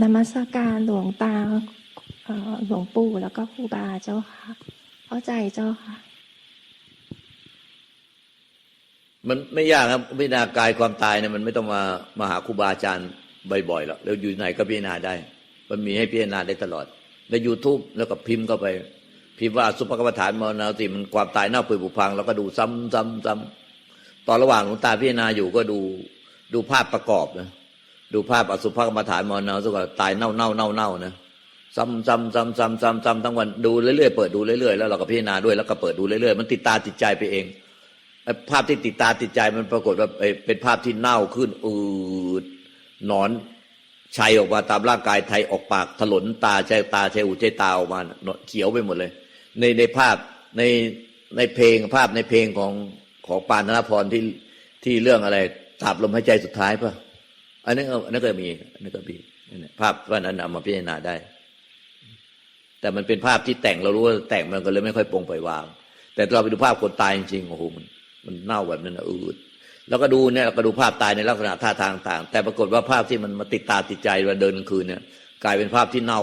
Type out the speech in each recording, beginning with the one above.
บนมัสการหลวงตาหลวงปู่แล้วก็ครูบาเจ้าค่ะ เข้าใจเจ้าค่ะ มันไม่ยากครับพิจารณากายความตายเนี่ยมันไม่ต้องมามาหาครูบาอาจารย์บ่อยๆหรอกแล้วอยู่ไหนก็พิจารณาได้ มันมีให้พิจารณาได้ตลอดใน YouTube แล้วก็พิมพ์เข้าไป พิมพ์ว่าสุภกรรมฐานมรณาสติมันความตายเน่าเปื่อยผุพังแล้วก็ดูซ้ำซ้ำซ้ำตอนระหว่างหลวงตาพิจารณาอยู่ก็ดูดูภาพประกอบนะ ดูภาพอสุภกรรมฐานมรณาสติก็ตายเน่าเน่าเน่าเน่านะซ้ำซ้ำซ้ำซ้ำซ้ำซ้ำทั้งวันดูเรื่อยๆเปิดดูเรื่อยๆแล้วเราก็พิจารณาด้วยแล้วก็เปิดดูเรื่อยๆมันติดตาติดใจไปเองภาพที่ติดตาติดใจมันปรากฏว่าเป็นภาพที่เน่าขึ้นอืดหนอนชัยออกมาตามร่างกายไทยออกปากถลนตาใจตาใจหูใจตาออกมาเขียวไปหมดเลย ในในภาพในในเพลงภาพในเพลงของของปานธนพรที่ที่เรื่องอะไรตราบลมหายใจสุดท้ายป่ะ อันนั้นอันนั้นก็มีอันนั้นก็มีภาพว่านั้นเอามาพิจารณาได้ แต่มันเป็นภาพที่แต่งเรารู้ว่าแต่งมันก็เลยไม่ค่อยโปร่งปล่อยวาง แต่เราไปดูภาพคนตายจริงๆโอ้โหมันมันเน่าแบบนั้นอืดแล้วก็ดูเนี่ยเราก็ดูภาพตายในลักษณะท่าทางต่าง แต่ปรากฏว่าภาพที่มันมาติดตาติดใจเวลาเดินกลางคืนเนี่ย กลายเป็นภาพที่เน่า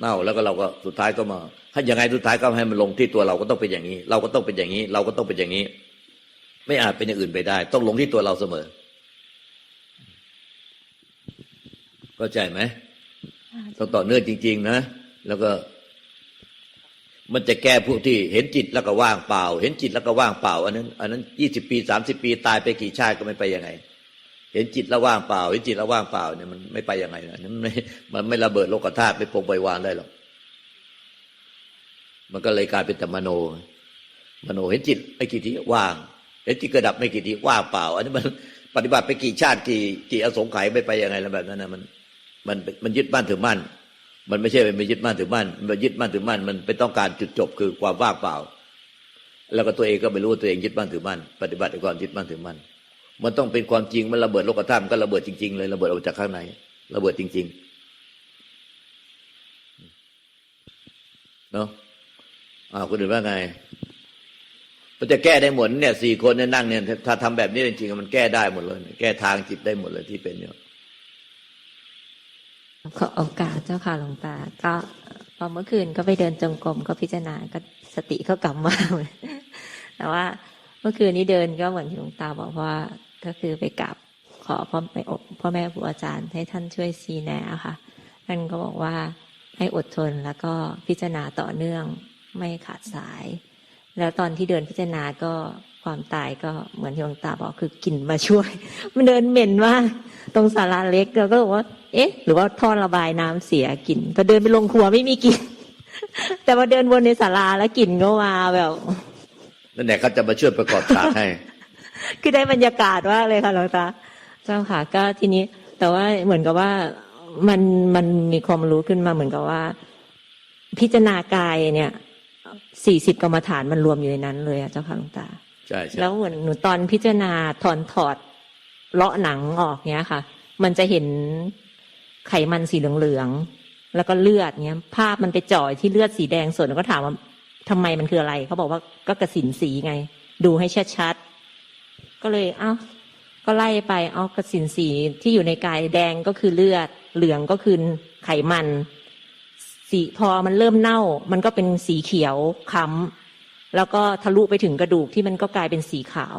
เน่าแล้วก็เราก็สุดท้ายก็มาให้ยังไงสุดท้ายก็ให้มันลงที่ตัวเราก็ต้องเป็นอย่างนี้ เราก็ต้องเป็นอย่างนี้ เราก็ต้องเป็นอย่างนี้ ไม่อาจเป็นอย่างอื่นไปได้ ต้องลงที่ตัวเราเสมอ เข้าใจไหมต้องต่อเนื่องจริง ๆ นะ แล้วก็ มันจะแก้พวกที่เห็นจิตแล้วก็ว่างเปล่า เห็นจิตแล้วก็ว่างเปล่า อันนั้น อันนั้นยี่สิบปีสามสิบปีตายไปกี่ชาติก็ไม่ไปยังไง เห็นจิตแล้วว่างเปล่า เห็นจิตแล้วว่างเปล่าเนี่ยมันไม่ไปยังไงนะมันไม่มันไม่ระเบิดโลกธาตุไม่ปรงไปวางได้หรอกมันก็เลยกลายเป็นแต่มโน มโนเห็นจิตไม่กี่ทีว่าง เห็นจิตกระดับไม่กี่ทีว่างเปล่า อันนี้มันปฏิบัติไปกี่ชาติกี่กี่อสงไขยไม่ไปยังไงแล้วแบบนั้นนะมัน มันมันยึดมั่นถือมั่น มันไม่ใช่เป็นไปยึดมั่นถือมั่นมันยึดมั่นถือมั่นมันเป็นต้องการจุดจบคือความว่างเปล่า แล้วก็ตัวเองก็ไม่รู้ว่าตัวเองยึดมั่นถือมั่นปฏิบัติด้วยความยึดมั่นถือมั่นมันต้องเป็นความจริงมันระเบิดโลกธาตุก็ระเบิดจริงๆเลยระเบิดออกจากข้างในระเบิดจริง ๆ เนาะอ้าวคุณอื่นว่าไงมันจะแก้ได้หมดเนี่ยสี่คนเนี่ยนั่งเนี่ยถ้าทำแบบนี้จริงๆมันแก้ได้หมดเลย แก้ทางจิตได้หมดเลยที่เป็นเนี่ย ขอโอกาสเจ้าค่ะหลวงตา ก็พอเมื่อคืนก็ไปเดินจงกรมก็พิจารณาก็สติก็กลับมาเลยแต่ว่าเมื่อคืนนี้เดินก็เหมือนที่หลวงตาบอกว่าก็คือไปกราบขอพ่อไปอบพ่อแม่ครูอาจารย์ให้ท่านช่วยซีแนะค่ะท่านก็บอกว่าให้อดทนแล้วก็พิจารณาต่อเนื่องไม่ขาดสาย แล้วตอนที่เดินพิจารณาก็ความตายก็เหมือนที่หลวงตาบอกคือกลิ่นมาช่วย มันเดินเหม็นมากตรงศาลาเล็กเราก็บอกว่า เอ๊ะ หรือว่าท่อระบายน้ำเสียกลิ่นก็เดินไปลงครัวไม่มีกลิ่นแต่พอเดินวนในศาลาแล้วกลิ่นก็มาแบบนั่นแหละเขาจะมาช่วยประกอบฉากให้ คือได้บรรยากาศว่ากเลยค่ะหลวงตาเจ้าค่ะก็ทีนี้ แต่ว่าเหมือนกับว่ามันมันมีความรู้ขึ้นมาเหมือนกับว่า พิจารณากายเนี่ย สี่สิบกรรมฐานมันรวมอยู่ในนั้นเลยอะเจ้าค่ะหลวงตาใช่ใช่แล้วเหมือนหนูตอนพิจารณาถอนถอดเลาะหนังออกเนี้ยค่ะ มันจะเห็นไขมันสีเหลืองๆแล้วก็เลือดเนี้ย ภาพมันไปจ่อยที่เลือดสีแดงสดแล้วก็ถามว่าทำไมมันคืออะไร เขาบอกว่าก็กระสินสีไง ดูให้ชัดๆก็เลย เอ้าก็ไล่ไป เอากระสินสีที่อยู่ในกายแดงก็คือเลือด เหลืองก็คือไขมัน สีพอมันเริ่มเน่า มันก็เป็นสีเขียวค้ำแล้วก็ทะลุไปถึงกระดูกที่มันก็กลายเป็นสีขาว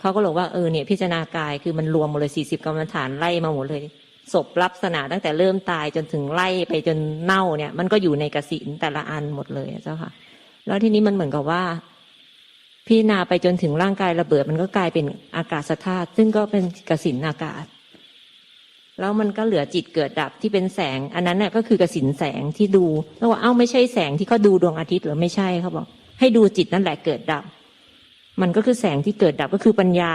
เขาก็บอกว่าเออเนี่ยพิจารณากายคือมันรวมหมดเลยสี่สิบกรรมฐานไล่มาหมดเลยศพลักษณะตั้งแต่เริ่มตายจนถึงไล่ไปจนเน่าเนี่ย มันก็อยู่ในกสินแต่ละอันหมดเลยเจ้าค่ะ แล้วทีนี้มันเหมือนกับว่าพิจารณาไปจนถึงร่างกายระเบิด มันก็กลายเป็นอากาศธาตุซึ่งก็เป็นกสินอากาศ แล้วมันก็เหลือจิตเกิดดับที่เป็นแสง อันนั้นน่ะก็คือกสินแสงที่ดูแล้วว่าเอ้าไม่ใช่แสงที่เขาดูดวงอาทิตย์หรือไม่ใช่เขาบอก ให้ดูจิตนั่นแหละเกิดดับ มันก็คือแสงที่เกิดดับก็คือปัญญา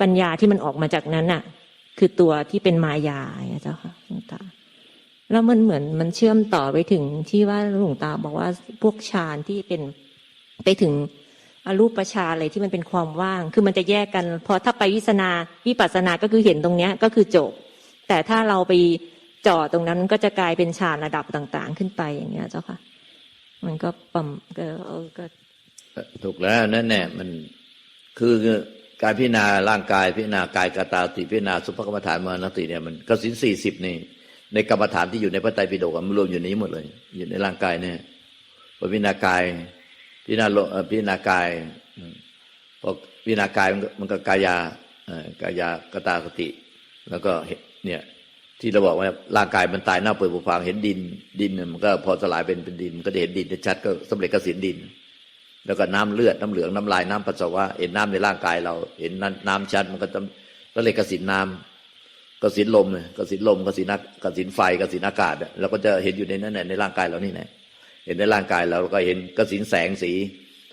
ปัญญาที่มันออกมาจากนั้นน่ะ คือตัวที่เป็นมายาเจ้าค่ะหลวงตาแล้วมันเหมือนมันเชื่อมต่อไปถึงที่ว่าหลวงตาบอกว่าพวกฌานที่เป็นไปถึง อรูปฌานอะไรที่มันเป็นความว่าง คือมันจะแยกกัน พอถ้าไปวิสนาวิปัสสนาก็คือเห็นตรงเนี้ยก็คือจบ แต่ถ้าเราไปจ่อตรงนั้นก็จะกลายเป็นฌานระดับต่าง ๆ ขึ้นไปอย่างเงี้ยเจ้าค่ะ มันก็ปั๊มก็เออก็ ถูกแล้วนั่นแน่มันคือการพิจารณาร่างกายพิจารณากายกตาติพิจารณาสุภกรรมฐานมานติเนี่ยมันกสินสี่สิบนี่ในกรรมฐานที่อยู่ในพระไตรปิฎกมันรวมอยู่ในนี้หมดเลย อยู่ในร่างกายเนี่ยพอพิจารณากาย พิจารณาโลพิจารณากายพอพิจารณากายมันก็มันก็กายากายากตาสติ แล้วก็เห็นเนี่ยที่เราบอกว่าร่างกายมันตายเน่าเปื่อยผุพังเห็นดิน ดินเนี่ยมันก็พอสลายเป็นเป็นดิน มันก็จะเห็นดินชัดก็สำเร็จกสินดิน แล้วก็น้ำเลือดน้ำเหลืองน้ำลายน้ำปัสสาวะเห็นน้ำในร่างกายเรา เห็นน้ำน้ำชัดมันก็จะก็เลยกสินน้ำกสินลมเนี่ยกสินลมกสินกกสินไฟกสินอากาศเราก็จะเห็นอยู่ในนั้นในร่างกายเรานี่แหละ เห็นในร่างกายเราแล้วก็เห็นกระสินแสงสี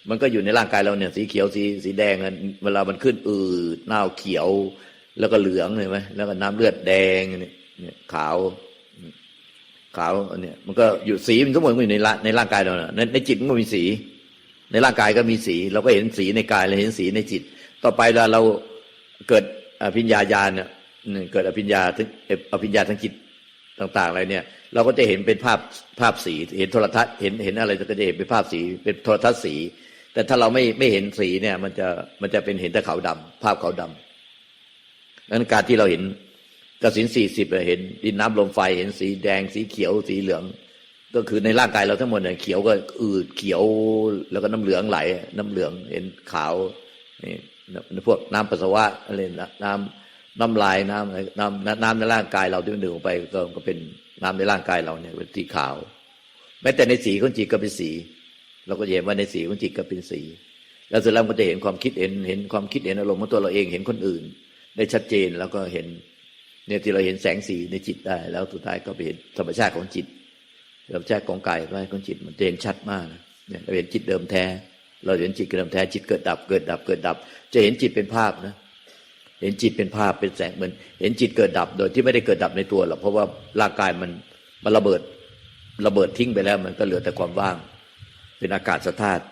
มันก็อยู่ในร่างกายเราเนี่ยสีเขียวสีสีแดงอะเวลามันขึ้นอืดเน่าเขียวแล้วก็เหลืองเห็นไหมแล้วก็น้ำเลือดแดงเนี่ยเนี่ยขาว ขาวเนี่ยมันก็อยู่สีมันทั้งหมดมันอยู่ในร่างในร่างกายเราในในจิตมันก็มีสี ในร่างกายก็มีสี เราก็เห็นสีในกายเราเห็นสีในจิต ต่อไปเวลาเราเกิดอภิญญาญาณเนี่ยเกิดอภิญญาทั้งอภิญญาทั้งจิต ต่าง ๆ อะไรเนี่ย เราก็จะเห็นเป็นภาพภาพสี เห็นโทรทัศน์เห็นเห็นอะไรก็จะเห็นเป็นภาพสีเป็นโทรทัศน์สี แต่ถ้าเราไม่ไม่เห็นสีเนี่ย มันจะมันจะเป็นเห็นแต่ขาวดำภาพขาวดำนั้นการที่เราเห็นกสินสี่สิบเห็นดินน้ำลมไฟเห็นสีแดงสีเขียวสีเหลือง ก็คือในร่างกายเราทั้งหมดเนี่ยเขียวก็อืดเขียวแล้วก็น้ำเหลืองไหล น้ำเหลืองเห็นขาวนี่พวกน้ำปัสสาวะอะไรนะน้ำ น้ำลายน้ำอะไรน้ำน้ำในร่างกายเราที่มันดื่มออกไปก็ก็เป็นน้ำในร่างกายเราเนี่ยเป็นสีขาว แม้แต่ในสีของจิตก็เป็นสี เราก็เห็นว่าในสีของจิตก็เป็นสี แล้วเสร็จแล้วมันจะเห็นความคิดเห็นเห็นความคิดเห็นอารมณ์ของตัวเราเองเห็นคนอื่น ได้ชัดเจนแล้วก็เห็นเนี่ยที่เราเห็นแสงสีในจิตได้ แล้วสุดท้ายก็ไปเห็นธรรมชาติของจิตธรรมชาติของกายธรรมชาติของจิตมันเห็นชัดมากเนี่ยเราเห็นจิตเดิมแท้ เราเห็นจิตเดิมแท้จิตเกิดดับเกิดดับเกิดดับ จะเห็นจิตเป็นภาพนะ เห็นจิตเป็นภาพเป็นแสงเหมือน เห็นจิตเกิดดับโดยที่ไม่ได้เกิดดับในตัวหรอกเพราะว่าร่างกายมันมันระเบิดระเบิดทิ้งไปแล้วมันก็เหลือแต่ความว่าง เป็นอากาศสธาตุ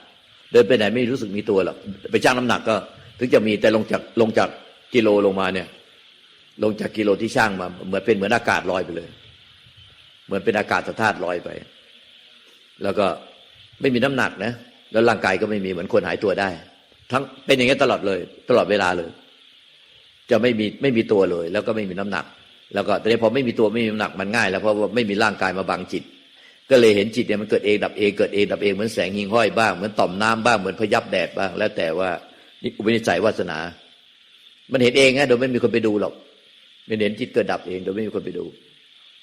เดินไปไหนไม่รู้สึกมีตัวหรอกไปจ้างน้ำหนักก็ ถึงจะมีแต่ลงจากลงจากกิโลลงมาเนี่ย ลงจากกิโลที่ช่างมา เหมือนเป็นเหมือนอากาศลอยไปเลย เหมือนเป็นอากาศธาตุลอยไป แล้วก็ไม่มีน้ำหนักนะแล้วร่างกายก็ไม่มีเหมือนคนหายตัวได้ ทั้งเป็นอย่างนี้ตลอดเลย ตลอดเวลาเลย จะไม่มีไม่มีตัวเลย แล้วก็ไม่มีน้ำหนัก แล้วก็ต่นี้พอไม่มีตัวไม่มีน้ำหนักมันง่าย แล้วเพราะว่าไม่มีร่างกายมาบังจิต ก็เลยเห็นจิตเนี่ยมันเกิดเองดับเองเกิดเองดับเองเหมือนแสงหิงห้อยบ้างเหมือนต่อมน้ำบ้างเหมือนพยับแดดบ้าง แล้วแต่ว่านี่อุปนิสัยวาสนา มันเห็นเองนะโดยไม่มีคนไปดูหรอกมันเห็นจิตเกิดดับเองโดยไม่มีคนไปดู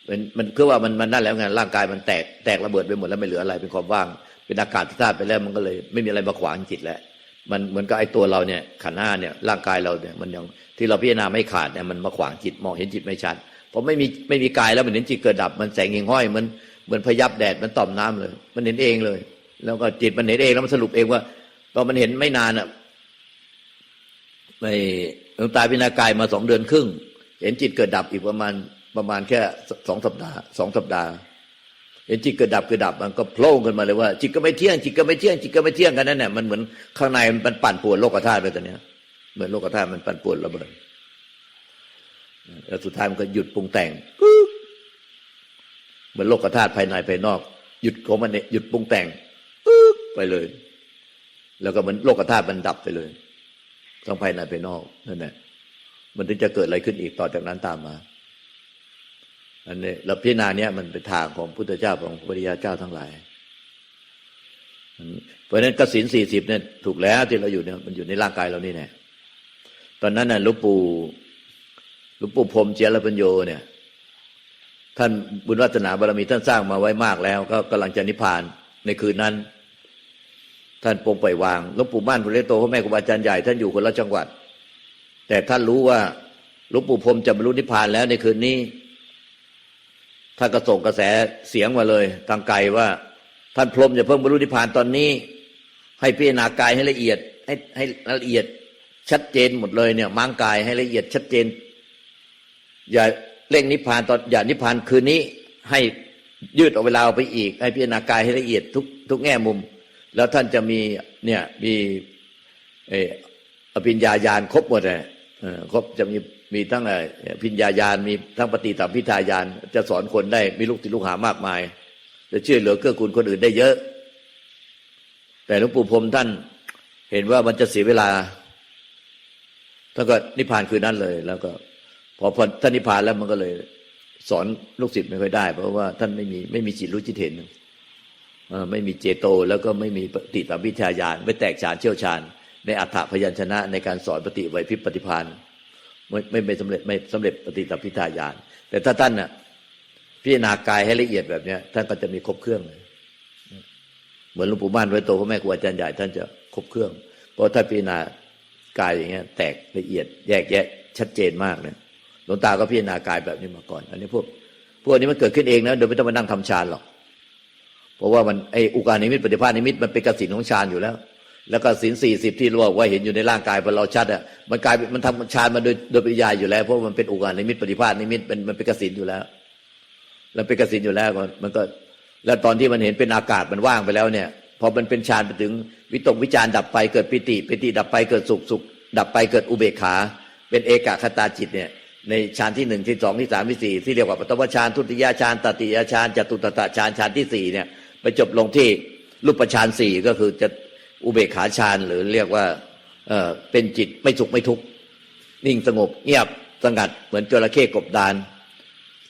มันมันคือว่ามันมันนั่นแล้วไงร่างกายมันแตกแตกระเบิดไปหมดแล้วไม่เหลืออะไรเป็นความว่าง เป็นอากาศที่ธาตุไปแล้วมันก็เลย ไม่มีอะไรมาขวางจิตแล้ว มันเหมือนกับไอ้ตัวเราเนี่ยขันห้าเนี่ยร่างกายเราเนี่ยมันยังที่เราพิจารณาไม่ขาดเนี่ยมันมาขวางจิตมองเห็นจิตไม่ชัดพอไม่มีไม่มีกายแล้วมันเห็นจิตเกิดดับ มันแสงหิงห้อยมันเหมือนพยับแดดมันต่อมน้ำเลย มันเห็นเองเลย แล้วก็จิตมันเห็นเองแล้วมันสรุปเองว่าตอนมันเห็นไม่นานอะไม่หลวงตาพิจารณากายมาสองเดือนครึ่ง เห็นจิตเกิดดับอีกประมาณประมาณแค่สองสัปดาห์สองสัปดาห์ เห็นจิตเกิดดับเกิดดับมันก็โผล่ขึ้นมาเลยว่า จิตก็ไม่เที่ยงจิตก็ไม่เที่ยงจิตก็ไม่เที่ยงกันนั่นแหละมันเหมือนข้างในมันปั่นป่วนโลกธาตุไปตอนนี้ยเหมือนโลกธาตุมันปั่นป่วนระเบิดแล้วสุดท้ายมันก็หยุดปรุงแต่งเหมือนโลกธาตุภายในภายนอก หยุดของมันเนี่ยหยุดปรุงแต่งไปเลย แล้วก็เหมือนโลกธาตุมันดับไปเลยทั้งภายในภายนอกนั่นแหละมันถึงจะเกิดอะไรขึ้นอีกต่อจากนั้นตามมา อันนี้เราพิจารณาเนี่ยมันเป็นทางของพุทธเจ้าของพระริยาเจ้าทั้งหลาย เพราะฉะนั้นกสินสี่สิบเนี่ยถูกแล้วที่เราอยู่เนี่ยมันอยู่ในร่างกายเรานี่แน่ตอนนั้นน่ะลุงปู่ลุงปู่พรมเจียรปัญโยเนี่ย ท่านบุญวัฒนาบารมีท่านสร้างมาไว้มากแล้ว ก็กำลังจะนิพพานในคืนนั้น ท่านปรงปล่อยวางลวงปู่ม่านพระเลโตพระแม่ครูบาอาจารย์ใหญ่ท่านอยู่คนละจังหวัด แต่ท่านรู้ว่าลวงปู่พรมจะบรรลุนิพพานแล้วในคืนนี้ ท่านก็ส่งกระแสเสียงมาเลยทางไกลว่า ท่านพรหมจะเพิ่งบรรลุนิพพานตอนนี้ ให้พิจารณากายให้ละเอียด ให้ให้ละเอียดชัดเจนหมดเลยเนี่ยมังกายให้ละเอียดชัดเจน อย่าเร่งนิพพานตอนอย่านิพพานคืนนี้ให้ยืดออกเวลาไปอีก ให้พิจารณากายให้ละเอียดทุกทุกแง่มุม แล้วท่านจะมีเนี่ยมีเอออภิญญาญาณครบหมดเลยเออครบจะมี มีทั้งไอ้พิญญาญาณมีทั้งปฏิสัมพิทาญาณจะสอนคนได้มีลูกศิษย์ลูกหามากมาย จะช่วยเหลือเกื้อกูลคนอื่นได้เยอะ แต่หลวงปู่พรมท่านเห็นว่ามันจะเสียเวลาแล้วก็นิพพานคืนนั้นเลย แล้วก็พอพอท่านนิพพานแล้วมันก็เลย สอนลูกศิษย์ไม่ค่อยได้ เพราะว่าท่านไม่มีไม่มีจิตรู้จิตเห็นไม่มีเจโตแล้วก็ไม่มีปฏิสัมพิทายาน ไม่แตกฉานเชี่ยวชาญ ในอัฏฐพยัญชนะในการสอนปฏิไวยพิปฏิพาน ไม่ไม่ไม่สำเร็จไม่สำเร็จปฏิสัมพิทายาน แต่ถ้าท่านน่ะพิจารณากายให้ละเอียดแบบเนี้ยท่านก็จะมีครบเครื่องเลยเหมือนหลวงปู่ม่านไว้โตพ่อแม่ครูอาจารย์ใหญ่ท่านจะครบเครื่อง เพราะถ้าพิจารณากายอย่างเงี้ย แตกละเอียด แยกแยะ ชัดเจนมากเนี่ยหลวงตาก็พิจารณากายแบบนี้มาก่อน อันนี้พวกพวกนี้มันเกิดขึ้นเองนะโดยไม่ต้องมานั่งทำฌานหรอกเพราะว่ามันไออุกานิมิตปฏิภาณนิมิตมันเป็นกสินของฌานอยู่แล้ว แล้วก็สินสี่สิบที่เราบอกว่าเห็นอยู่ในร่างกายพอเราชัดอะมันกลายมันทำฌานมาโดยโดยปริยายอยู่แล้วเพราะมันเป็นอุกานิมิตปฏิภาณนิมิตเป็นมันเป็นกสินอยู่แล้วแล้วเป็นกสินอยู่แล้วก็มันก็ แล้วตอนที่มันเห็นเป็นอากาศมันว่างไปแล้วเนี่ยพอมันเป็นฌานไปถึงวิตกวิจารดับไปเกิดปิติปิติดับไปเกิดสุขสุข ดับไปเกิดอุเบกขา เป็นเอกคตาจิตเนี่ยในฌานที่หนึ่งที่สองที่สามที่สี่ที่เรียกว่าปฐมฌานทุติยฌานตติยฌานจตุตตฌานฌานที่สี่เนี่ยไปจบลงที่รูปฌานสี่ก็คือจะ อุเบกขาฌานหรือเรียกว่าเออเป็นจิตไม่สุขไม่ทุกข์นิ่งสงบเงียบสงัดเหมือนจระเข้กบดาน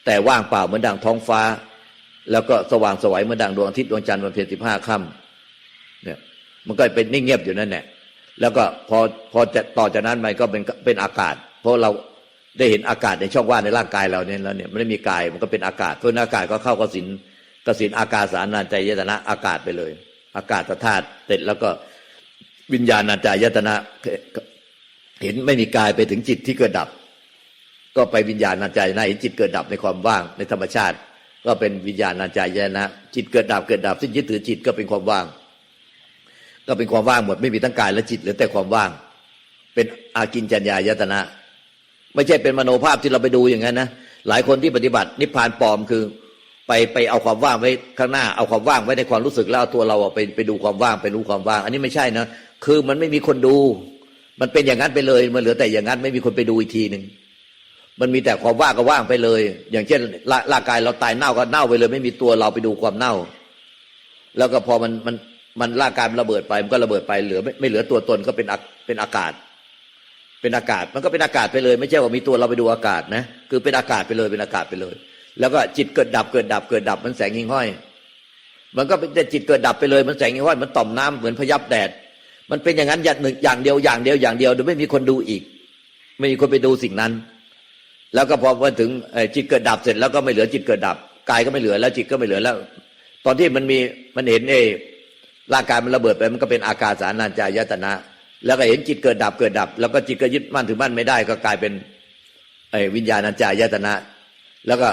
แต่ว่างเปล่าเหมือนดังท้องฟ้า แล้วก็สว่างสวัยเหมือนดังดวงอาทิตย์ดวงจันทร์วันเพ็ญสิบห้าค่ำเนี่ยมันก็เป็นนิ่งเงียบอยู่นั่นแหละแล้วก็พอพอจะต่อจากนั้นมันก็เป็นเป็นอากาศ เพราะเราได้เห็นอากาศในช่องว่างในร่างกายเราเนี่ยแล้วเนี่ยมันไม่มีกายมันก็เป็นอากาศเพราะอากาศก็เข้ากสินกสินอากาศสารนานใจยตนะอากาศไปเลย อากาศธาตุเสร็จแล้วก็วิญญาณนายตนะเห็นไม่มีกายไปถึงจิตที่เกิดดับ ก็ไปวิญญาณนานใจนะเห็นจิตเกิดดับในความว่างในธรรมชาติ ก็เป็นวิญญาณนายนะจิตเกิดดับเกิดดับซึ่งยึดถือจิตก็เป็นความว่าง ก็เป็นความว่างหมดไม่มีทั้งกายและจิตเหลือแต่ความว่าง เป็นอากินจัญญายตนะ ไม่ใช่เป็นมโนภาพที่เราไปดูอย่างนั้นนะหลายคนที่ปฏิบัตินิพพานปลอมคือ ไปไปเอาความว่างไว้ข้างหน้าเอาความว่างไว้ในความรู้สึกแล้วเอาตัวเราไปไปดูความว่างไปรู้ความว่าง อันนี้ไม่ใช่นะคือมันไม่มีคนดู มันเป็นอย่างนั้นไปเลย มันเหลือแต่อย่างนั้นไม่มีคนไปดูอีกทีหนึ่งมันมีแต่ความว่างก็ว่างไปเลย อย่างเช่นร่างกายเราตายเน่าก็เน่าไปเลย ไม่มีตัวเราไปดูความเน่า แล้วก็พอมันมันมันร่างกายมันระเบิดไปมันก็ระเบิดไปเหลือไม่ไม่เหลือตัวตนก็เป็นอักเป็นอากาศ เป็นอากาศมันก็เป็นอากาศไปเลย ไม่ใช่ว่ามีตัวเราไปดูอากาศนะคือเป็นอากาศไปเลยเป็นอากาศไปเลย แล้วก็จิตเกิดดับเกิดดับเกิดดับมันแสงหิ่งห้อย มันก็เป็นแต่จิตเกิดดับไปเลย มันแสงหิ่งห้อยมันต่อมน้ำเหมือนพยับแดด มันเป็นอย่างนั้นอย่างหนึ่งอย่างเดียวอย่างเดียวอย่างเดียวโดยไม่มีคนดูอีก ไม่มีคนไปดูสิ่งนั้น แล้วก็พอมาถึงจิตเกิดดับเสร็จแล้วก็ไม่เหลือจิตเกิดดับกายก็ไม่เหลือแล้วจิตก็ไม่เหลือแล้ว ตอนที่มันมีมันเห็นเอร่างกายมันระเบิดไปมันก็เป็นอากาศสารนานจายตนะ แล้วก็เห็นจิตเกิดดับเกิดดับ แล้วก็จิตก็ยึดมั่นถือมั่นไม่ได้ ก็กลายเป็นไอ้วิญญาณัญจายตนะ แล้วก็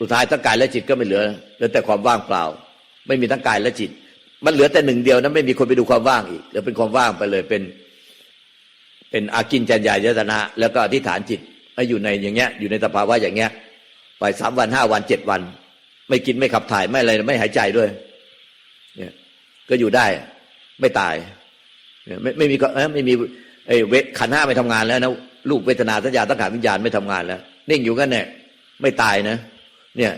สุดท้ายทั้งกายและจิตก็ไม่เหลือเหลือแต่ความว่างเปล่า ไม่มีทั้งกายและจิต มันเหลือแต่หนึ่งเดียวนั้นไม่มีคนไปดูความว่างอีกเหลือเป็นความว่างไปเลยเป็นเป็นอากินจัญญายตนะ แล้วก็อธิษฐานจิตให้อยู่ในอย่างเงี้ย อยู่ในสภาวะอย่างเงี้ย ไปสามวันห้าวันเจ็ดวัน ไม่กินไม่ขับถ่ายไม่อะไรไม่หายใจด้วย เนี่ย ก็อยู่ได้ ไม่ตาย เนี่ย ไม่ไม่มีก็เอ้ยไม่มีไอ้เวทขันห้าไม่ทำงานแล้วนะลูกเวทนาสัญญาตั้งขานวิญญาณไม่ทำงานแล้วนิ่งอยู่กันเนี่ยไม่ตายนะ เนี่ย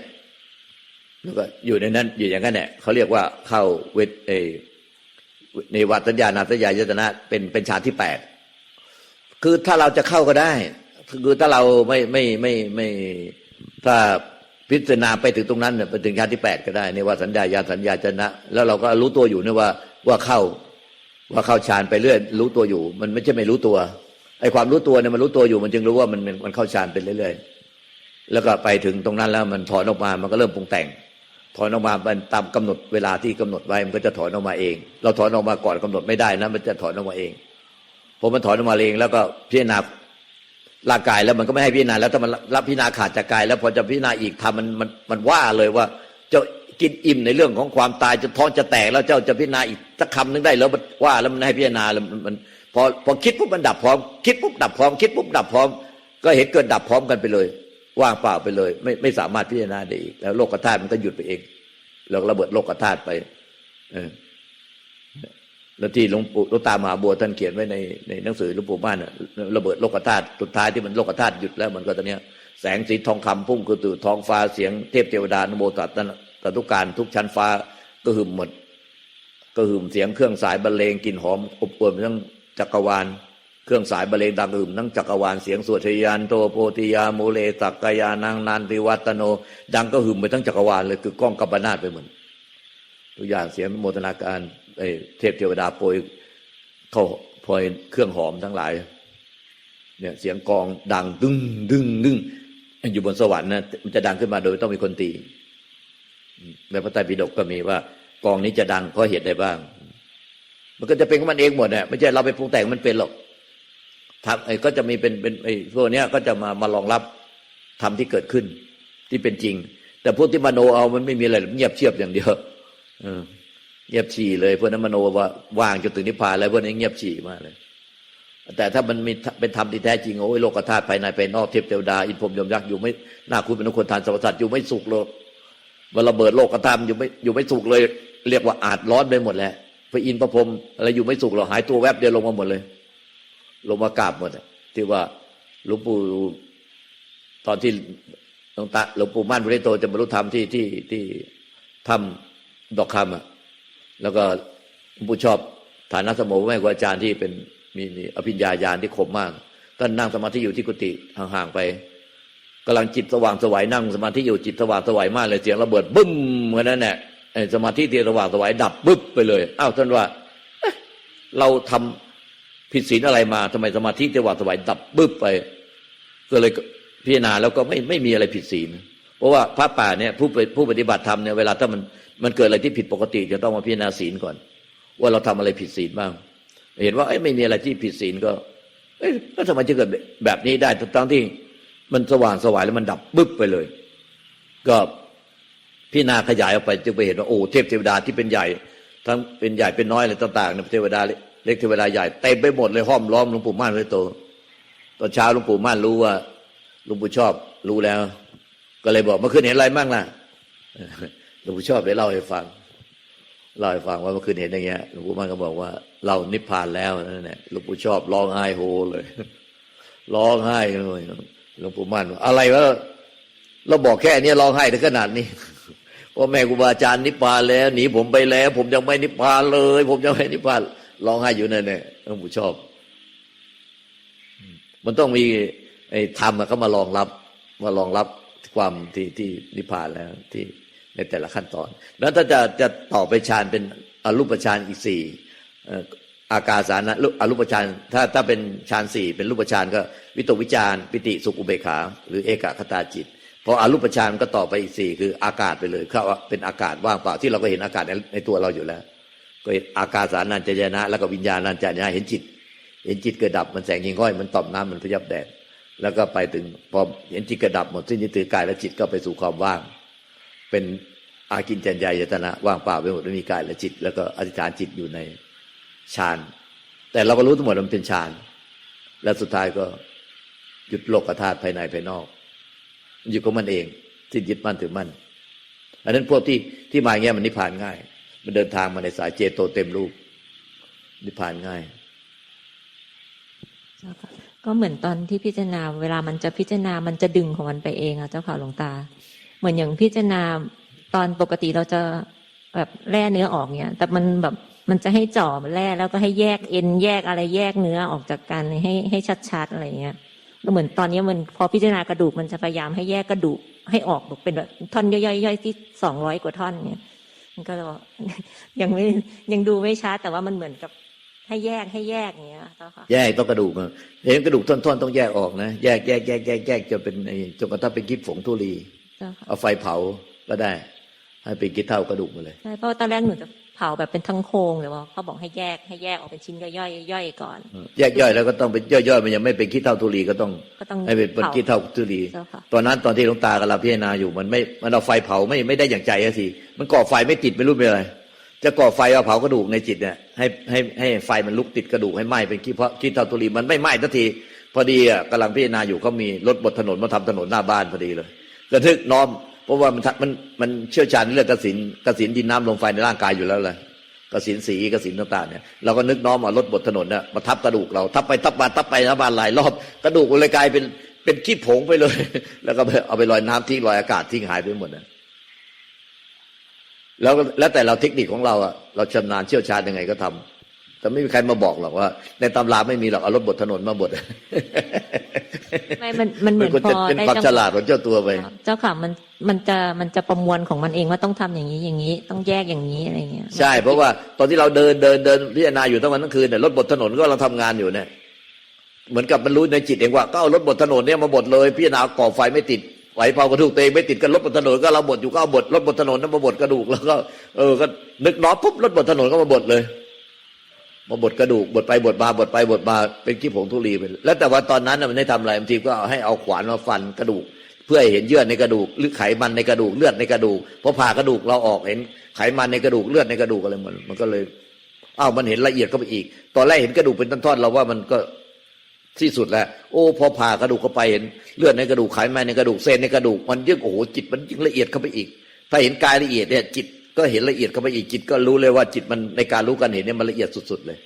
แล้วก็อยู่ในนั้น อยู่อย่างนั้นเนี่ยเขาเรียกว่าเข้าเวทเอในวัฏสัญานาสัญายตนะ เป็นเป็นฌานที่แปดคือถ้าเราจะเข้าก็ได้ คือถ้าเราไม่ไม่ไม่ไม่ถ้าพิจารณาไปถึงตรงนั้นเนี่ยไปถึงฌานที่แปดก็ได้ในว่าสัญญาญาสัญญาจนะ แล้วเราก็รู้ตัวอยู่เนี่ยว่าว่าเข้า ว่าเข้าฌานไปเรื่อยรู้ตัวอยู่ มันไม่ใช่ไม่รู้ตัวไอ้ความรู้ตัวเนี่ยมันรู้ตัวอยู่มันจึงรู้ว่ามันมันมันเข้าฌานไปเรื่อยๆ แล้วก็ไปถึงตรงนั้นแล้วมันถอนออกมามันก็เริ่มปรุงแต่ง ถอนออกมามันตามกำหนดเวลาที่กำหนดไว้มันก็จะถอนออกมาเอง เราถอนออกมาก่อนกำหนดไม่ได้นะมันจะถอนออกมาเองพอมันถอนออกมาเองแล้วก็พิจารณาร่างกายแล้วมันก็ไม่ให้พิจารณาแล้วถ้ามันรับพิจารณาขาดจากกาย แล้วพอจะพิจารณาอีกทำมันมันมันว่าเลยว่าเจ้ากินอิ่มในเรื่องของความตายจะท้องจะแตกแล้วเจ้าจะพิจารณาอีกสักคำนึงได้แล้วมันว่าแล้วมันให้พิจารณาแล้วมันมันพอพอคิดปุ๊บมันดับพร้อม คิดปุ๊บดับพร้อมคิดปุ๊บดับพร้อม ก็เห็นเกิดดับพร้อมกันไปเลย ว่างเปล่าไปเลย ไม่ไม่สามารถพิจารณาได้อีก แล้วโลกธาตุมันก็หยุดไปเอง แล้วระเบิดโลกธาตุไป เออแล้วที่หลวงปู่หลวงตามหาบัวท่านเขียนไว้ในในหนังสือหลวงปู่ม่านน่ะระเบิดโลกธาตุสุดท้ายที่มันโลกธาตุหยุดแล้วมันก็ตอนนี้ยแสงสีทองคำพุ่งคือตื่นท้องฟ้าเสียงเทพเทวดานโมตัตะตทุกการทุกชั้นฟ้าก็หึมหมด ก็หึมเสียงเครื่องสายบรรเลงกลิ่นหอมอบอวลทั้งจักรวาล เครื่องสายบรรเลงดังอึมทั้งจักรวาลเสียงสวดทยานโตโพธิยาโมเลสักกายานังนันติวัตโน ดังก็หึมไปทั้งจักรวาลเลยคือกล้องกับบนาดไปหมดทุกอย่างเสียงโมทนาการไอ้เทพเทวดาโปรยเข้าพลอยเครื่องหอมทั้งหลาย เนี่ยเสียงกองดังดึงดึงดึงอยู่บนสวรรค์นะมันจะดังขึ้นมาโดยไม่ต้องมีคนตีในพระไตรปิฎกก็มีว่า กองนี้จะดังเพราะเหตุใดบ้าง มันก็จะเป็นของมันเองหมดเนี่ยไม่ใช่เราไปปรุงแต่งมันเป็นหรอก ทำไอ้ก็จะมีเป็นเป็นไอ้พวกเนี้ยก็จะมามารองรับทำที่เกิดขึ้น ที่เป็นจริง แต่พวกที่มโนเอามันไม่มีอะไรเงียบเชียบอย่างเดียวเงียบฉี่เลยพวกนั้นมโนว่าว่างจนถึงนิพพานแล้วพวกนี้เงียบฉี่มากเลย แต่ถ้ามันมีเป็นธรรมที่แท้จริงโอ้ยโลกธาตุภายในภายนอกเทพเทวดาอินพรมยมยักษ์อยู่ไม่น่าคุณเป็นคนทานสรรพสัตว์อยู่ไม่สุขเลยมันระเบิดโลกธาตุอยู่ไม่อยู่ไม่สุขเลย เรียกว่าอาจร้อนไปหมดแหล้วพระอินทร์พระพรมอะไรอยู่ไม่สุขเราหายตัวแวบเดียวลงมาหมดเลย ลงมากราบหมดที่ว่าหลวงปู่ตอนที่หลวงตาหลวงปู่ม่านพระโตจะบรรลุธรรมที่ที่ที่ทำดอกคำอะแล้วก็หลวงปู่ชอบฐานะสมโภแม่ครูอาจารย์ที่เป็นมีมีอภิญญาญาณที่คมมากท่านนั่งสมาธิอยู่ที่กุฏิห่างๆไปกำลังจิตสว่างสวายนั่งสมาธิอยู่จิตสว่างสวายมากเลยเสียงระเบิดบึ้มเหมือนนั้นแหละไอ้สมาธิที่สว่างสวายดับบึ๊บไปเลยอ้าวท่านว่าเอ๊ะเราทำ ผิดศีลอะไรมาทำไมสมาธิที่สว่างสวายดับบึ๊บไป ก็เลยพิจารณาแล้วก็ไม่ไม่มีอะไรผิดศีลเพราะว่าพระป่าเนี่ยผู้ผู้ปฏิบัติธรรมเนี่ยเวลาถ้ามันมันเกิดอะไรที่ผิดปกติ จะต้องมาพิจารณาศีลก่อน ว่าเราทำอะไรผิดศีลบ้าง เห็นว่าเอ้ไม่มีอะไรที่ผิดศีลก็เอ้ยแล้วทำไมจะเกิดแบบนี้ได้ทั้งที่มันสว่างสวายแล้วมันดับบึ๊บไปเลย ก็พิจารณาขยายออกไปจึงไปเห็นว่าโอ้เทพเทวดาที่เป็นใหญ่ ทั้งเป็นใหญ่เป็นน้อยอะไรต่างๆเนี่ยเทวดา เล็กเทวดาใหญ่เต็มไปหมดเลยห้อมล้อมหลวงปู่ม่านไว้โตตอนเช้าหลวงปู่ม่านรู้ว่าหลวงปู่ชอบรู้แล้ว ก็เลยบอกเมื่อคืนเห็นอะไรบ้างล่ะหลวงปู่ชอบได้เล่าให้ฟังเล่าให้ฟังว่าเมื่อคืนเห็นอย่างเงี้ยหลวงปู่ม่านก็บอกว่า เรานิพพานแล้วนั่นแหละหลวงปู่ชอบร้องไห้โฮเลยร้องไห้เลยหลวงปู่ม่านอะไรวะเราบอกแค่นี้ร้องไห้ถึงขนาดนี้พ่อแม่ครูบาอาจารย์นิพพานแล้ว หนีผมไปแล้ว ผมยังไม่นิพพานเลย ผมยังไม่นิพพาน ร้องไห้อยู่นั่นแหละหลวงปู่ชอบ มันต้องมีไอ้ธรรมเขามารองรับมารองรับความที่ที่นิพพานแล้วที่ในแต่ละขั้นตอน แล้วถ้าจะจะต่อไปฌานเป็นอรูปฌานอีกสี่อากาสานะอรูปฌานถ้าถ้าเป็นฌานสี่เป็นรูปฌานก็วิตกวิจารปิติสุขอุเบกขา หรือเอกคตาจิตพออรูปฌานก็ต่อไปอีกสี่คืออากาศไปเลยเขาเป็นอากาศว่างเปล่าที่เราก็เห็นอากาศในในตัวเราอยู่แล้ว ก็อากาสานัญจายนะ แล้วก็วิญญาณัญจายนะเห็นจิต เห็นจิตเกิดดับมันแสงยิงห้อยมันตอบน้ำมันพยับแดดแล้วก็ไปถึงพอเห็นจิตเกิดดับหมดสิ้นยึดถือกายและจิตก็ไปสู่ความว่าง เป็นอากินจัญญายตนะว่างเปล่าไปหมดไม่มีกายและจิต แล้วก็อธิษฐานจิตอยู่ในฌานแต่เราก็รู้ทั้งหมดมันเป็นฌานและสุดท้ายก็หยุดโลกธาตุภายในภายนอกมันอยู่กับมันเองที่ยึดมั่นถือมั่นอันนั้นพวกที่ที่มาอย่างเงี้ยมันนิพพานง่าย มันเดินทางมาในสายเจโตเต็มรูปนิพพานง่ายก็เหมือนตอนที่พิจารณา เวลามันจะพิจารณามันจะดึงของมันไปเองอะเจ้าค่ะหลวงตา เหมือนอย่างพิจารณาตอนปกติเราจะแบบแล่เนื้อออกเนี่ย แต่มันแบบมันจะให้จ่อแล่แล้วก็ให้แยกเอ็นแยกอะไรแยกเนื้อออกจากกันให้ให้ชัดๆอะไรเงี้ยก็เหมือนตอนนี้มันพอพิจารณากระดูกมันจะพยายามให้แยกกระดูกให้ออกเป็นแบบท่อนย่อยๆที่สองร้อยกว่าท่อนเนี่ย มันก็เลยบอกยังไม่ยังดูไม่ชัดแต่ว่ามันเหมือนกับให้แยกให้แยกอย่างเงี้ยเจ้าค่ะแยกต้องกระดูกอะเห็นกระดูกท่อนๆต้องแยกออกนะแยกแยกแยกแยกแยกจนเป็นไอ้จนกระทั่งเป็นกิ๊บผงทุลีเจ้าค่ะเอาไฟเผาก็ได้ ให้เป็นกิ๊บเท่ากระดูกมาเลยใช่เพราะว่าตอนแรกหนูจะ เผาแบบเป็นทั้งโครงเลยว่าเขาบอกให้แยกให้แยกออกเป็นชิ้นย่อยๆย่อยๆก่อน แยกย่อยแล้วก็ต้องเป็นย่อยๆมันยังไม่เป็นกิ๊บเท่าทุลีก็ต้องก็ต้องให้เป็นเป็นผากิ๊บเท่าทุลีเจ้าค่ะตอนนั้นตอนที่หลวงตากำลังพิจารณาอยู่มันไม่มันเอาไฟเผาไม่ไม่ได้อย่างใจอะสิมันก่อไฟไม่ติดไม่รู้เป็นอะไรจะก่อไฟเอาเผากระดูกในจิตเนี่ยให้ให้ให้ไฟมันลุกติดกระดูกให้ไหม้เป็นกิ๊บเพราะกิ๊บเท่าทุลีมันไม่ไหม้ทันทีพอดีอะกำลังพิจารณาอยู่เขามีรถบนถนนมาทำถนนหน้าบ้านพอดีเลยกระทึกน้อมเพ ราะว่ามันมันมันเชี่ยวชาญเรื่องกสินกสินดินน้ำลมไฟในร่างกายอยู่แล้วเลยกสินสีกสินต่างๆเนี่ยเราก็นึกน้อมเอารถบนถนนเนี่ยมาทับกระดูกเราทับไปทับมาทับไปทับมาหลายรอบกระดูกเลยกลายเป็นเป็นขี้ผงไปเลย แล้วก็เอาไปลอยน้ำทิ้งลอยอากาศทิ้งหายไปหมดนะแล้วแล้วแต่เราเทคนิคของเราอะเราชำนาญเชี่ยวชาญยังไงก็ทำ แต่ไม่มีใครมาบอกหรอกว่า ในตำราไม่มีหรอกเอารถบดถนนมาบดไม่มันมันเหมือนก็พจะอเป็นได้ความจังฉหลาวะดของเจ้าตัวไป เจ้าค่ะมันมันจะมันจะประมวลของมันเองว่าต้องทำอย่างนี้อย่างนี้ ต้องแยกอย่างนี้อะไรเงี้ย ใช่เพราะว่าตอนที่เราเดินเดินเดินพิจารณาอยู่ทั้งวันทั้งคืนเนี่ยรถบดถนนก็เราทำงานอยู่เนี่ยเหมือนกับมันรู้ในจิตเองว่าก็เอารถบดถนนเนี่ยมาบดเลยพิจารณาก่อไฟไม่ติดไหวเผากระดูกตัวเองไม่ติดกันรถบดถนนก็เราบดอยู่ก็เอาบดรถบดถนนนั้นมาบดกระดูกแล้วก็เออก็นึกน้อมปุ๊บรถบดถนนก็มาบดเลย มาบดกระดูกบดไปบดมาบดไปบดมาเป็นขี้ผงทุลีไปแล้วแต่ว่าตอนนั้นมันได้ทำอะไรบางทีก็ให้เอาขวานมาฟันกระดูก เพื่อให้เห็นเยื่อในกระดูก หรือไขมันในกระดูกเลือดในกระดูกพอผ่ากระดูกเราออกเห็นไขมันในกระดูกเลือดในกระดูกอะไรมันมันก็เลยอ้าวมันเห็นละเอียดเข้าไปอีก ตอนแรกเห็นกระดูกเป็นท่อนๆเราว่ามันก็ที่สุดแล้ว โอ้พอผ่ากระดูกเข้าไปเห็นเลือดในกระดูกไขมันในกระดูกเส้นในกระดูกมันยิ่งโอ้โหจิตมันยิ่งละเอียดเข้าไปอีก ถ้าเห็นกายละเอียดเนี่ยจิต ก็เห็นละเอียดเข้าไปอีกจิต ก็รู้เลยว่าจิตมันในการรู้กันเห็นเนี่ยมันละเอียดสุด ๆ เลย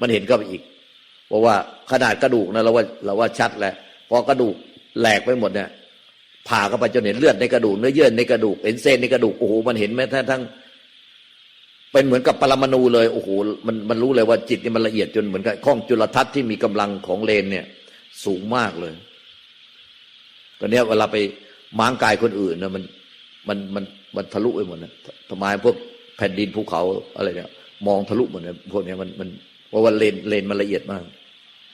มันเห็นเข้าไปอีกเพราะว่าขนาดกระดูกนะเราว่าเราว่าชัดแล้วพอกระดูกแหลกไปหมดเนี่ยผ่าเข้าไปจนเห็นเลือดในกระดูกเนื้อเยื่อในกระดูกเห็นเส้นในกระดูกโอ้โหมันเห็นแม้ทั้งทั้งเป็นเหมือนกับปรมาณูเลยโอ้โหมันมันรู้เลยว่าจิตนี่มันละเอียดจนเหมือนกับข้องจุลทรรศน์ที่มีกำลังของเลนเนี่ย สูงมากเลยตอนนี้เวลาไปม้างกายคนอื่นนะมัน มันมันมันทะลุไปหมดนะทำไมพวกแผ่นดินภูเขาอะไรเนี่ยมองทะลุหมดเนี่ยพวกเนี้ยมันมันเพราะว่าเลนเลนมันละเอียดมาก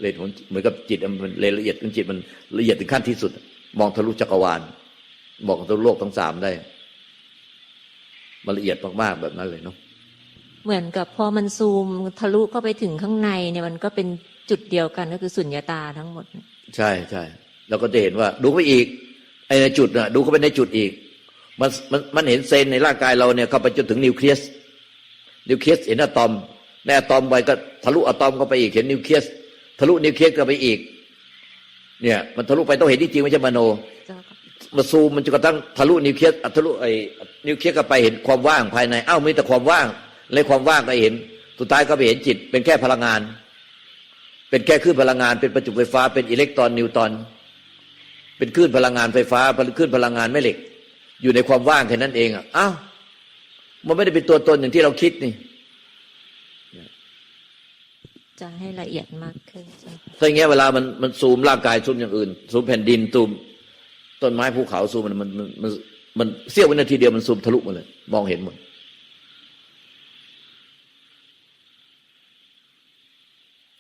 เลนของเหมือนกับจิตมันเลนละเอียดของจิตมันละเอียดถึงขั้นที่สุด มองทะลุจักรวาลมองทะลุโลกทั้งสามได้ มันละเอียดมากๆแบบนั้นเลยเนาะเหมือนกับพอมันซูมทะลุเข้าไปถึงข้างในเนี่ยมันก็เป็นจุดเดียวกันก็คือสุญญตาทั้งหมด ใช่ใช่แล้วก็จะเห็นว่า ดูเข้าไปอีกไอ้ในจุดน่ะดูเข้าไปในจุดอีก มันมันมันเห็นเซลล์ในร่างกายเราเนี่ยเข้าไปจนถึงนิวเคลียส นิวเคลียสเห็นอะตอมในอะตอมไปก็ทะลุอะตอมเข้าไปอีกเห็นนิวเคลียส ทะลุนิวเคลียสเข้าไปอีก เนี่ย มันทะลุไปต้องเห็นที่จริงไม่ใช่มโนมาซูมมันจนกระทั่งทะลุนิวเคลียสอะทะลุไอ้นิวเคลียสก็ไปเห็นความว่างภายในอ้าวมีแต่ความว่างในความว่างก็เห็น สุดท้ายก็ไปเห็นจิต เป็นแค่พลังงาน เป็นแค่คลื่นพลังงานเป็นประจุไฟฟ้าเป็นอิเล็กตรอนนิวตรอนเป็นคลื่นพลังงานไฟฟ้าเป็นคลื่นพลังงานแม่เหล็ก อยู่ในความว่างแค่นั้นเองอะอ้าวมันไม่ได้เป็นตัวตนอย่างที่เราคิดนี่จะให้ละเอียดมากขึ้นเจ้าค่ะถ้าอย่างเงี้ยเวลามันมันซูมร่างกายซูมอย่างอื่น ซูมแผ่นดินซูมต้นไม้ภูเขาซูมมันมันมันมันมันเสี้ยววินาทีเดียวมันซูมทะลุหมดเลย มองเห็นหมด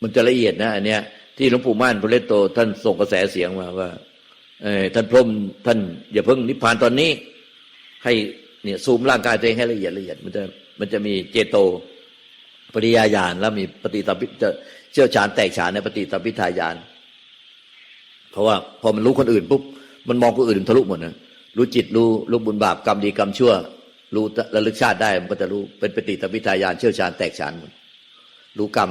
มันจะละเอียดนะอันเนี้ยที่หลวงปู่ม่านพระเลตโต ท่านส่งกระแสเสียงมาว่าเออท่านพรหมท่านอย่าเพิ่งนิพพานตอนนี้ ให้เนี่ยซูมร่างกายตัวเองให้ละเอียดละเอียด มันจะมันจะมีเจโตปริยาญาณแล้วมีปฏิสัมพิจะเชี่ยวชาญแตกฉานในปฏิสัมพิทาญาณเพราะว่าพอมันรู้คนอื่นปุ๊บมันมองคนอื่นทะลุหมดนะรู้จิตรู้รู้บุญบาปกรรมดีกรรมชั่ว รู้ระลึกชาติได้มันก็จะรู้เป็นปฏิสัมพิทาญาณเชี่ยวชาญแตกฉานหมดรู้กรรม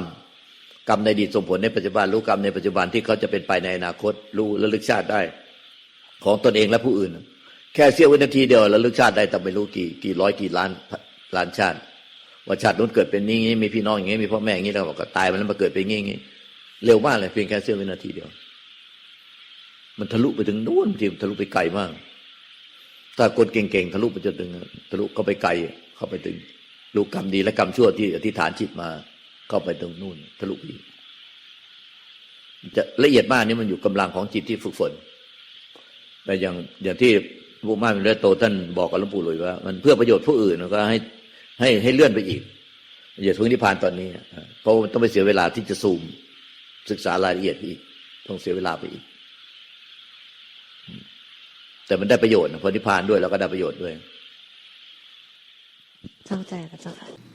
กรรมในอดีตส่งผลในปัจจุบันรู้กรรมในปัจจุบันที่เขาจะเป็นไปในอนาคต รู้ระลึกชาติได้ ของตนเองและผู้อื่น แค่เสี้ยววินาทีเดียวระลึกชาติได้แต่ไม่รู้กี่กี่ร้อยกี่ล้านล้านชาติ ว่าชาตินู้นเกิดเป็นนี้งี้มีพี่น้องอย่างงี้มีพ่อแม่อย่างงี้แล้วก็ตายมันแล้วมาเกิดเป็นงี้งี้เร็วมากเลยเพียงแค่เสี้ยววินาทีเดียว มันทะลุไปถึงนู้นทีมทะลุไปไกลมากถ้าคนเก่งๆทะลุไปจนถึงทะลุเข้าไปไกลเข้าไปถึงรู้กรรมดีและกรรมชั่วที่อธิษฐานจิตมา เข้าไปตรงนู่นทะลุไปอีกจะละเอียดมากนี่มันอยู่กำลังของจิตที่ฝึกฝนแต่อย่างอย่างที่ หลวงปู่ม่านเป็นโตท่านบอกกับหลวงปู่เลยว่ามันเพื่อประโยชน์ผู้อื่นก็ให้ให้ให้เลื่อนไปอีกอย่าถึงนิพพานตอนนี้เพราะต้องไปเสียเวลาที่จะซูม ศึกษารายละเอียดอีก ต้องเสียเวลาไปอีก แต่มันได้ประโยชน์พอนิพพานด้วยแล้วก็ได้ประโยชน์ด้วยเข้าใจแล้วเจ้าค่ะ